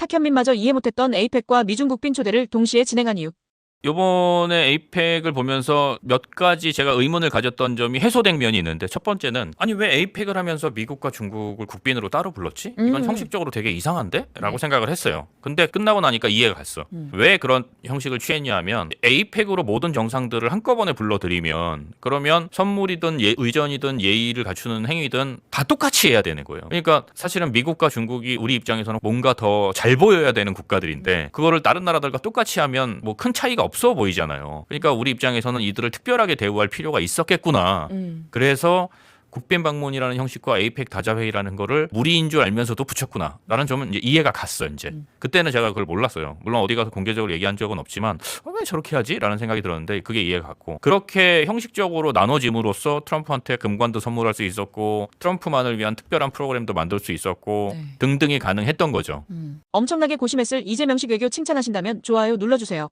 탁현민마저 이해 못했던 에이펙과 미중 국빈 초대를 동시에 진행한 이유. 요번에 에이펙을 보면서 몇 가지 제가 의문을 가졌던 점이 해소된 면이 있는데 첫 번째는 아니 왜 에이펙을 하면서 미국과 중국을 국빈으로 따로 불렀지? 이건 음. 형식적으로 되게 이상한데? 라고 네. 생각을 했어요. 근데 끝나고 나니까 이해가 갔어. 음. 왜 그런 형식을 취했냐 하면 에이펙으로 모든 정상들을 한꺼번에 불러들이면 그러면 선물이든 예- 의전이든 예의를 갖추는 행위든 다 똑같이 해야 되는 거예요. 그러니까 사실은 미국과 중국이 우리 입장에서는 뭔가 더 잘 보여야 되는 국가들인데 그거를 다른 나라들과 똑같이 하면 뭐 큰 차이가 없어 보이잖아요. 그러니까 우리 입장에서는 이들을 특별하게 대우할 필요가 있었겠구나. 음. 그래서 국빈 방문이라는 형식과 에이펙 다자회의라는 거를 무리인 줄 알면서도 붙였구나 라는 점은 이제 이해가 갔어 이제 음. 그때는 제가 그걸 몰랐어요 물론 어디 가서 공개적으로 얘기한 적은 없지만 어, 왜 저렇게 하지 라는 생각이 들었는데 그게 이해가 갔고 그렇게 형식적으로 나눠짐으로써 트럼프한테 금관도 선물할 수 있었고 트럼프만을 위한 특별한 프로그램도 만들 수 있었고 네. 등등이 가능했던 거죠 음. 엄청나게 고심했을 이재명식 외교 칭찬하신다면 좋아요 눌러주세요.